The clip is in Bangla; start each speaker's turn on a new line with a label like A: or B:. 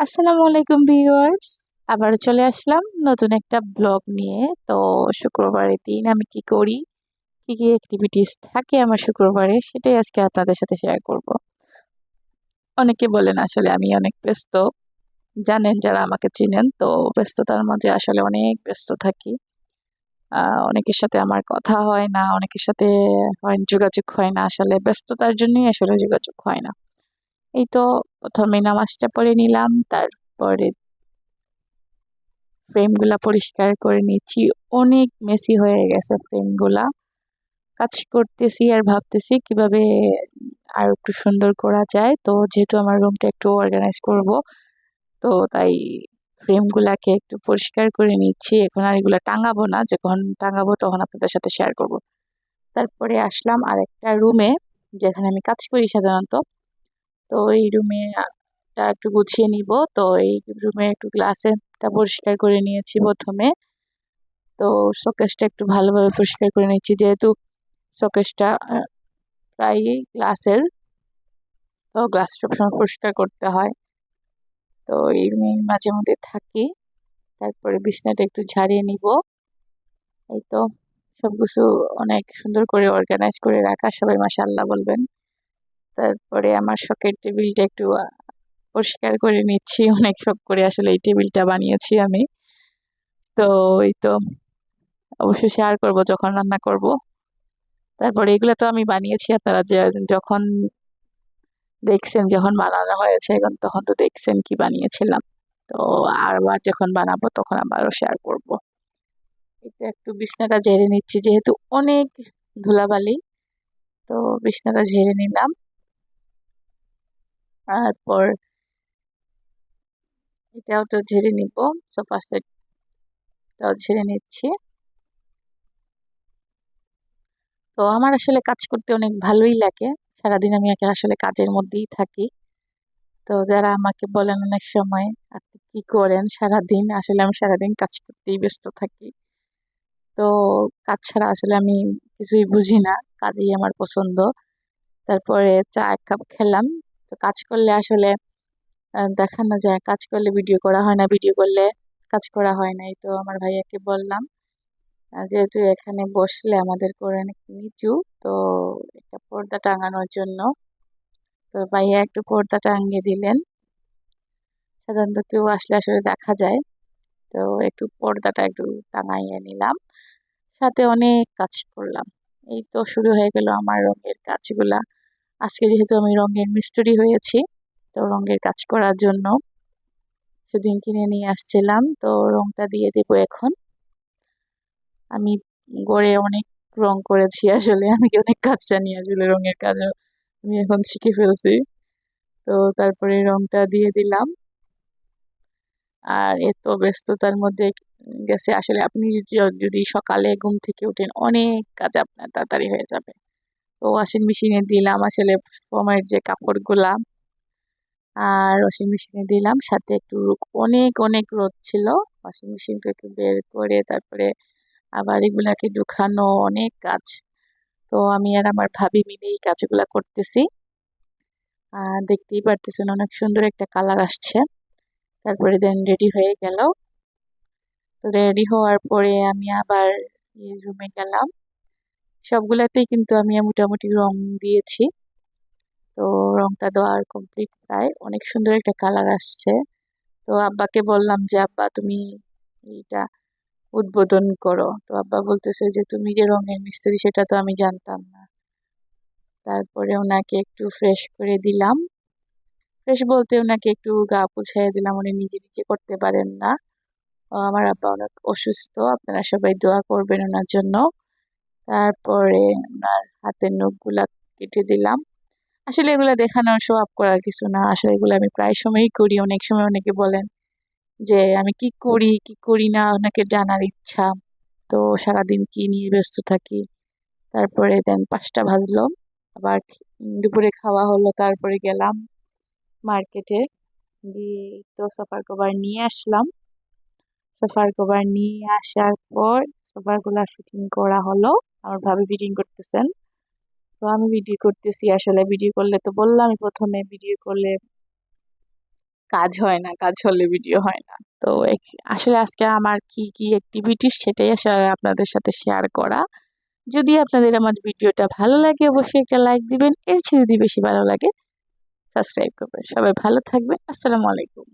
A: আসসালামু আলাইকুম ভিউয়ার্স। আবার চলে আসলাম নতুন একটা ব্লগ নিয়ে। তো শুক্রবারের দিন আমি কি করি, কি কি অ্যাক্টিভিটিস থাকে আমার শুক্রবারে সেটাই আজকে আপনাদের সাথে শেয়ার করব। অনেকে বলেন আসলে আমি অনেক ব্যস্ত। জানেন যারা আমাকে চিনেন, তো ব্যস্ততার মাঝে আসলে অনেক ব্যস্ত থাকি। অনেকের সাথে আমার কথা হয় না, অনেকের সাথে হয়, যোগাযোগ হয় না। আসলে ব্যস্ততার জন্যই আসলে যোগাযোগ হয় না। এই তো প্রথমে নামাজটা পড়ে নিলাম, তারপরে ফ্রেমগুলা পরিষ্কার করে নিচ্ছি। অনেক মেসি হয়ে গেছে ফ্রেমগুলা কাজ করতেছি আর ভাবতেছি কীভাবে আর একটু সুন্দর করা যায়। তো যেহেতু আমার রুমটা একটু অর্গানাইজ করব, তো তাই ফ্রেমগুলাকে একটু পরিষ্কার করে নিচ্ছি। এখন আর এগুলো টাঙাবো না, যখন টাঙাবো তখন আপনাদের সাথে শেয়ার করব। তারপরে আসলাম আর একটা রুমে যেখানে আমি কাজ করি সাধারণত। তো এই রুমে টা একটু গুছিয়ে নিব। তো এই রুমে একটু গ্লাসেরটা পরিষ্কার করে নিয়েছি প্রথমে। তো শোকেসটা একটু ভালোভাবে পরিষ্কার করে নিচ্ছি যেহেতু শোকেসটা প্রায় গ্লাসের তো গ্লাস সবসময় পরিষ্কার করতে হয়। তো এই রুমে মাঝে মধ্যে থাকি। তারপরে বিছনাটা একটু ঝাড়িয়ে নিব। এই তো সব কিছু অনেক সুন্দর করে অর্গানাইজ করে রাখা, সবাই মাসাল্লাহ বলবেন। তারপরে আমার শখের টেবিলটা একটু পরিষ্কার করে নিচ্ছি। অনেক শখ করে আসলে এই টেবিলটা বানিয়েছি আমি। তো এই তো অবশ্যই শেয়ার করব যখন রান্না করব। তারপরে এগুলো তো আমি বানিয়েছি আপনারা যে, যখন দেখছেন যখন বানানো হয়েছে এখন, তখন তো দেখছেন কি বানিয়েছিলাম। তো আবার যখন বানাবো তখন আবারও শেয়ার করব। এটা একটু বিছনাটা ঝেড়ে নিচ্ছি, যেহেতু অনেক ধুলাবালি। তো বিছনাটা ঝেড়ে নিলাম। তারপর এটাও তো ঝেড়ে নিব। সোফা সেটটাও ঝেড়ে নিচ্ছি। তো আমার আসলে কাজ করতে অনেক ভালোই লাগে। সারাদিন আমি আসলে কাজের মধ্যেই থাকি। তো যারা আমাকে বলেন অনেক সময়, আপনি কী করেন সারাদিন? আসলে আমি সারাদিন কাজ করতেই ব্যস্ত থাকি। তো কাজ ছাড়া আসলে আমি কিছুই বুঝি না। কাজই আমার পছন্দ। তারপরে চা এক কাপ খেলাম। তো কাজ করলে আসলে দেখানো যায়। কাজ করলে ভিডিও করা হয় না ভিডিও করলে কাজ করা হয় নাই তো আমার ভাইয়াকে বললাম যেহেতু এখানে বসলে আমাদের করে অনেক নিচু, তো একটা পর্দা টাঙানোর জন্য। তো ভাইয়া একটু পর্দা টাঙিয়ে দিলেন। সাধারণত কেউ আসলে আসলে দেখা যায়। তো একটু পর্দাটা একটু টাঙাইয়ে নিলাম। সাথে অনেক কাজ করলাম। এই তো শুরু হয়ে গেল আমার রঙের কাজগুলা। আজকে যেহেতু আমি রঙের মিস্ত্রি হয়েছি, তো রঙের কাজ করার জন্য সেদিন কিনে নিয়ে আসছিলাম। তো রংটা দিয়ে দেবো এখন। আমি গড়ে অনেক রং করেছি আসলে, আমি অনেক কাজ জানি আসলে রঙের কাজও। আমি এখন শিখে ফেলছি। তো তারপরে রংটা দিয়ে দিলাম। আর এত ব্যস্ততার মধ্যে গেছে। আসলে আপনি যদি সকালে ঘুম থেকে উঠেন অনেক কাজ আপনার তাড়াতাড়ি হয়ে যাবে। তো ওয়াশিং মেশিনে দিলাম আসলে ফোমের যে কাপড়গুলা, আর ওয়াশিং মেশিনে দিলাম। সাথে একটু অনেক অনেক রোদ ছিল। ওয়াশিং মেশিন থেকে বের করে তারপরে আবার এগুলাকে ঢুকানো অনেক কাজ। তো আমি আর আমার ভাবি মিলে এই কাজগুলা করতেছি। আর দেখতেই পারতেছেন অনেক সুন্দর একটা কালার আসছে। তারপরে দেন রেডি হয়ে গেল। তো রেডি হওয়ার পরে আমি আবার রুমে গেলাম। সবগুলাতেই কিন্তু আমি মোটামুটি রং দিয়েছি। তো রংটা দেওয়ার কমপ্লিট প্রায়। অনেক সুন্দর একটা কালার আসছে। তো আব্বাকে বললাম যে, আব্বা, তুমি এটা উদ্বোধন করো। তো আব্বা বলতেছে যে, তুমি যে রঙের মিস্ত্রি, সেটা তো আমি জানতাম না। তারপরে ওনাকে একটু ফ্রেশ করে দিলাম। ফ্রেশ বলতে ওনাকে একটু গা পুছাইয়ে দিলাম। উনি নিজে নিজে করতে পারেন না। আমার আব্বা অনেক অসুস্থ। আপনারা সবাই দোয়া করবেন ওনার জন্য। তারপরে ওনার হাতের নখগুলা কেটে দিলাম। আসলে এগুলো দেখানোর শো আপ করার কিছু না। আসলে এগুলো আমি প্রায় সময়ই করি। অনেক সময় অনেকে বলেন যে, আমি কি করি কি করি না? ওনাকে জানার ইচ্ছা। তো সারাদিন কি নিয়ে ব্যস্ত থাকি? তারপরে দেন পাঁচটা ভাজলো। আবার দুপুরে খাওয়া হলো, তারপরে গেলাম মার্কেটে। গিয়ে তো সোফার কভার নিয়ে আসলাম। সোফার কভার নিয়ে আসার পর সোফারগুলো ফিটিং করা হলো। আমার ভাবি ফিটিং করতেছেন। তো আমি ভিডিও করতেছি, আসলে ভিডিও করলে তো বললাম প্রথমে, ভিডিও করলে কাজ হয় না, কাজ হলে ভিডিও হয় না। তো আসলে আজকে আমার কি কি অ্যাক্টিভিটিস সেটাই আসলে আপনাদের সাথে শেয়ার করা। যদি আপনাদের আমার ভিডিওটা ভালো লাগে, অবশ্যই একটা লাইক দিবেন। এর চেয়ে যদি বেশি ভালো লাগে সাবস্ক্রাইব করবেন। সবাই ভালো থাকবেন। আসসালামু আলাইকুম।